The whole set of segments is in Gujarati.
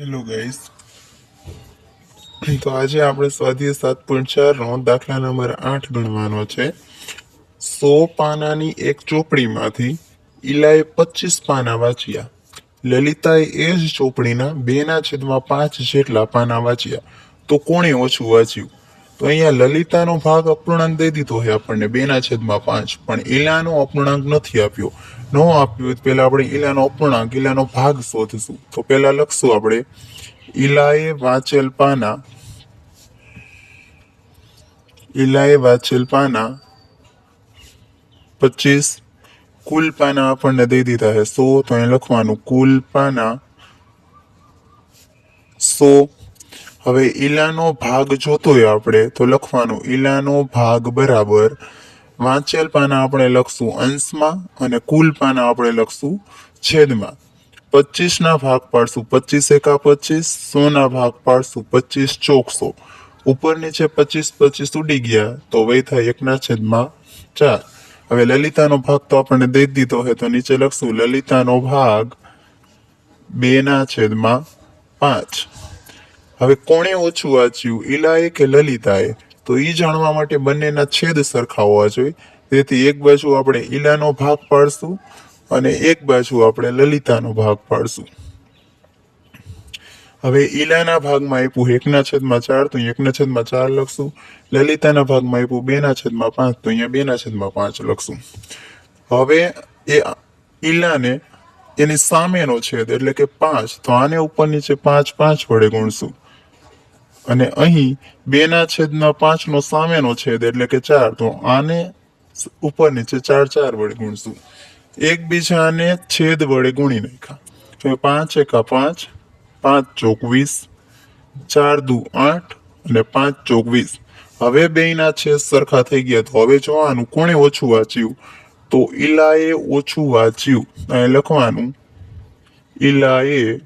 હેલો ગાઈસ તો આજે આપણે સ્વાધ્યાય સાત પોઈન્ટ ચારનો દાખલા નંબર આઠ ગણવાનો છે. સો પાનાની એક ચોપડીમાંથી ઈલાએ પચીસ પાના વાંચ્યા. લલિતાએ એ જ ચોપડીના બેના છેદમાં પાંચ જેટલા પાના વાંચ્યા. તો કોણે ઓછું વાંચ્યું? તો અહીંયા લલિતાનો ભાગ અપૂર્ણાંક દઈ દીધો છે આપણને, બેના છેદમાં પાંચ. પણ ઈલાનો અપૂર્ણાંક નથી આપ્યો. ન આપ્યો પહેલાં આપણે ઈલાનો અપૂર્ણાંક, ઈલાનો ભાગ શોધશું. તો પહેલાં લખશું આપણે, ઈલાએ વાંચેલ પાના, ઈલાએ વાંચેલ પાના પચીસ. કુલ પાના આપણને દઈ દીધા છે સો, તો અહીં લખવાનું, કુલ પાના સો. હવે ઈલાનો ભાગ જોતો હોય આપણે, તો લખવાનું ઈલાનો ભાગ બરાબર. વાંચેલ પાના આપણે લખશું અંશમાં અને કુલ પાના આપણે લખશું છેદમાં. પચીસના ભાગ પાડશું પચીસ એકા પચીસ, સોના ભાગ પાડશું પચીસ ચોકસો. ઉપર નીચે પચીસ પચીસ ઉડી ગયા, તો વય થાય એકના છેદમાં ચાર. હવે લલિતાનો ભાગ તો આપણને દઈ દીધો છે તો નીચે લખશું લલિતાનો ભાગ બેના છેદમાં પાંચ. હવે કોણે ઓછું વાંચ્યું? ઈલાએ કે લલિતાએ? તો એ જાણવા માટે બંનેના છેદ સરખા હોવા જોઈએ. તેથી એક બાજુ આપણે ઈલાનો ભાગ પાડશું અને એક બાજુ આપણે લલિતાનો ભાગ પાડશું. હવે ઈલાના ભાગમાં આપ્યું એકના છેદમાં ચાર, તો એકના છેદમાં ચાર લખશું. લલિતાના ભાગમાં આપ્યું બેના છેદમાં પાંચ, તો અહીંયા બેના છેદમાં પાંચ લખશું. હવે એ ઈલાને એની સામેનો છેદ એટલે કે પાંચ, તો આને ઉપર નીચે પાંચ પાંચ વડે ગુણશું. અને અહીં બેના છેદના પાંચનો સામેનો છેદ એટલે કે ચાર, તો આને ઉપર નીચે ચાર ચાર વડે ગુણશું. એકબીજાને છેદ વડે ગુણી નાખ્યા. તો પાંચ એકા પાંચ પાંચ ચોકવીસ, ચાર દુ આઠ અને પાંચ ચોકવીસ. હવે બેયના છેદ સરખા થઈ ગયા, તો હવે જોવાનું કોણે ઓછું વાંચ્યું? તો ઈલાએ ઓછું વાંચ્યું. અહીં લખવાનું, ઈલાએ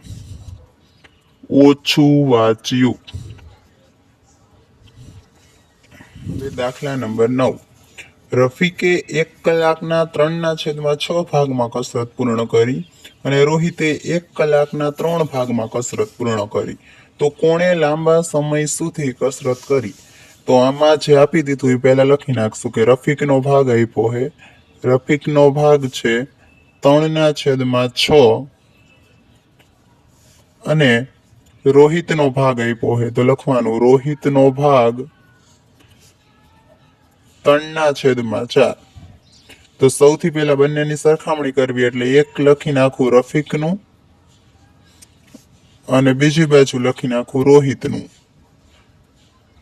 ઓછું વાંચ્યું હવે દાખલા નંબર નવ. રફીકે એક કલાકના ત્રણના છેદમાં છ ભાગમાં કસરત પૂર્ણ કરી અને રોહિતે એક કલાકના ત્રણ ભાગમાં કસરત પૂર્ણ કરી. તો કોણે લાંબા સમય સુધી કસરત કરી? તો આમાં જે આપી દીધું એ પહેલાં લખી નાખશું કે રફીકનો ભાગ આપ્યો હે. રફીકનો ભાગ છે ત્રણના છેદમાં છ અને રોહિતનો ભાગ આપ્યો હે. તો લખવાનું રોહિતનો ભાગ ત્રણના છેદમાં ચાર તો સૌથી પહેલા બંનેની સરખામણી કરવી એટલે એક લખી નાખું રફીકનું અને બીજી બાજુ લખી નાખું રોહિતનું.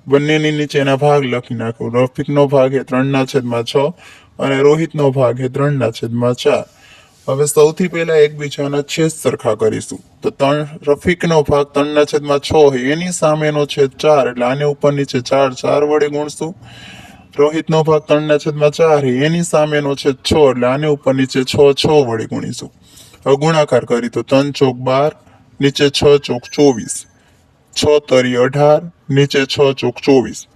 બંનેની નીચેના ભાગ લખી નાખું. રફીકનો ભાગ એ ત્રણના છેદમાં છ અને રોહિતનો ભાગ એ ત્રણના છેદમાં ચાર. હવે સૌથી પહેલા એકબીજાના છેદ સરખા કરીશું. તો ત્રણ, રફીકનો ભાગ ત્રણના છેદમાં છ હોય, એની સામેનો છેદ ચાર, એટલે આને ઉપર નીચે ચાર ચાર વડે ગુણશું. રોહિતનો ભાગ ત્રણના છેદમાં ચાર એની સામેનો છેદ છ એટલે આને ઉપર નીચે છ છ વડે ગુણીશું. હવે ગુણાકાર કરી તો ત્રણ ચોક બાર, નીચે છ ચોક ચોવીસ. છ તરી અઢાર, નીચે છ ચોક ચોવીસ.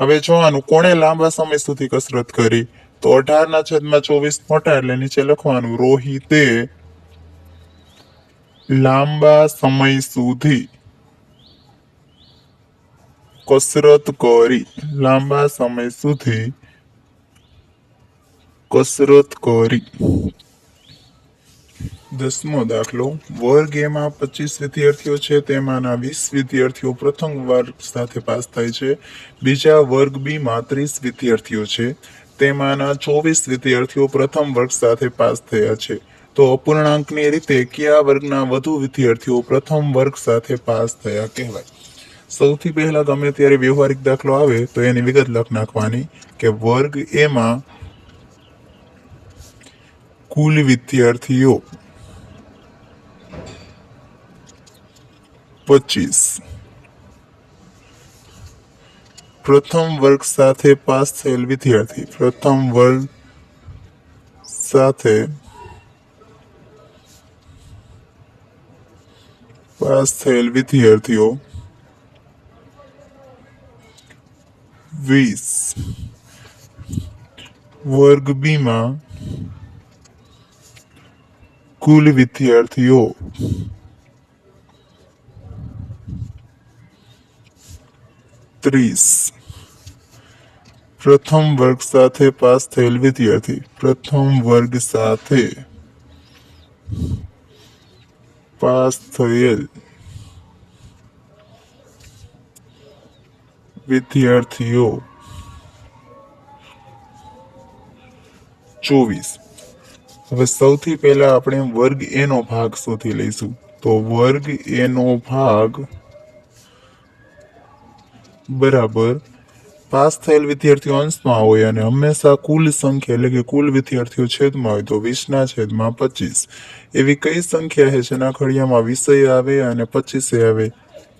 હવે જોવાનું, કોણે લાંબા સમય સુધી કસરત કરી? તો અઢારના છેદમાં ચોવીસ મોટા એટલે નીચે લખવાનું, રોહિતે લાંબા સમય સુધી કસરત કરી. લાંબા સમય સુધી કસરત કરી. દસમો દાખલો. વર્ગ એમાં પચીસ વિદ્યાર્થીઓ છે. તેમાંના વીસ વિદ્યાર્થીઓ પ્રથમ વર્ગ સાથે પાસ થાય છે. બીજા વર્ગ બીમાં ત્રીસ વિદ્યાર્થીઓ છે. તેમાંના ચોવીસ વિદ્યાર્થીઓ પ્રથમ વર્ગ સાથે પાસ થયા છે. તો અપૂર્ણાંકની રીતે, કયા વર્ગના વધુ વિદ્યાર્થીઓ પ્રથમ વર્ગ સાથે પાસ થયા કહેવાય? સૌથી પહેલા ગમે ત્યારે વ્યવહારિક દાખલો આવે, તો એની વિગત લખ નાખવાની કે વર્ગ એમાં કુલ વિદ્યાર્થીઓ પચીસ. પ્રથમ વર્ગ સાથે પાસ થયેલ વિદ્યાર્થી, પ્રથમ વર્ગ સાથે પાસ થયેલ વિદ્યાર્થીઓ વીસ. વર્ગ બીમાં કુલ વિદ્યાર્થીઓ. ત્રીસ. પ્રથમ વર્ગ સાથે પાસ થયેલ વિદ્યાર્થી. પ્રથમ વર્ગ સાથે પાસ થયેલ વિદ્યાર્થીઓ. ચોવીસ. હવે સૌથી પહેલા આપણે વર્ગ એ નો ભાગ શોધી લઈશું. તો વર્ગ એ નો ભાગ બરાબર પાસ થયેલ વિદ્યાર્થીઓ અંશમાં હોય અને હંમેશા કુલ સંખ્યા એટલે કે કુલ વિદ્યાર્થીઓ છેદમાં હોય તો વીસના છેદમાં પચીસ. એવી કઈ સંખ્યા છે? જેના ખડિયામાં વિષય આવે અને પચીસે આવે?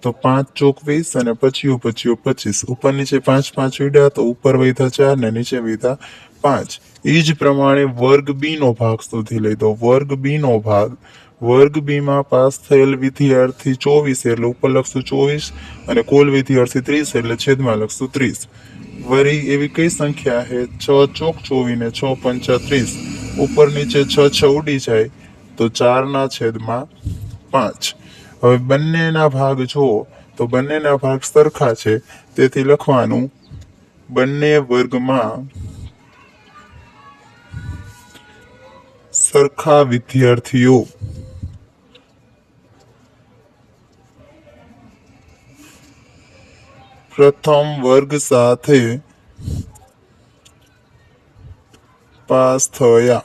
તો પાંચ ચોક વીસ અને પચીઓ પચીઓ પચીસ. ઉપર નીચે પાંચ પાંચ વીડા, તો ઉપર વૈધા ચાર ને નીચે વૈધા પાંચ. એ જ પ્રમાણે વર્ગ બીનો ભાગ સુધી લઈ દો. વર્ગ બીનો ભાગ. વર્ગ બી માં પાસ થયેલ વિદ્યાર્થી ચોવીસ એટલે ઉપર લખશું ચોવીસ અને કુલ વિદ્યાર્થી ત્રીસ એટલે છેદમાં લખશું ત્રીસ. વળી એવી કઈ સંખ્યા છે? છ ચોક ચોવીસ ને છ પંચા ત્રીસ. ઉપર નીચે છ છ ઉડી જાય તો ચારના છેદમાં પાંચ. હવે બંનેના ભાગ જુઓ, તો બંનેના ભાગ સરખા છે. તેથી લખવાનું બંને વર્ગમાં સરખા વિદ્યાર્થીઓ. પ્રથમ વર્ગ સાથે પાસ થયા.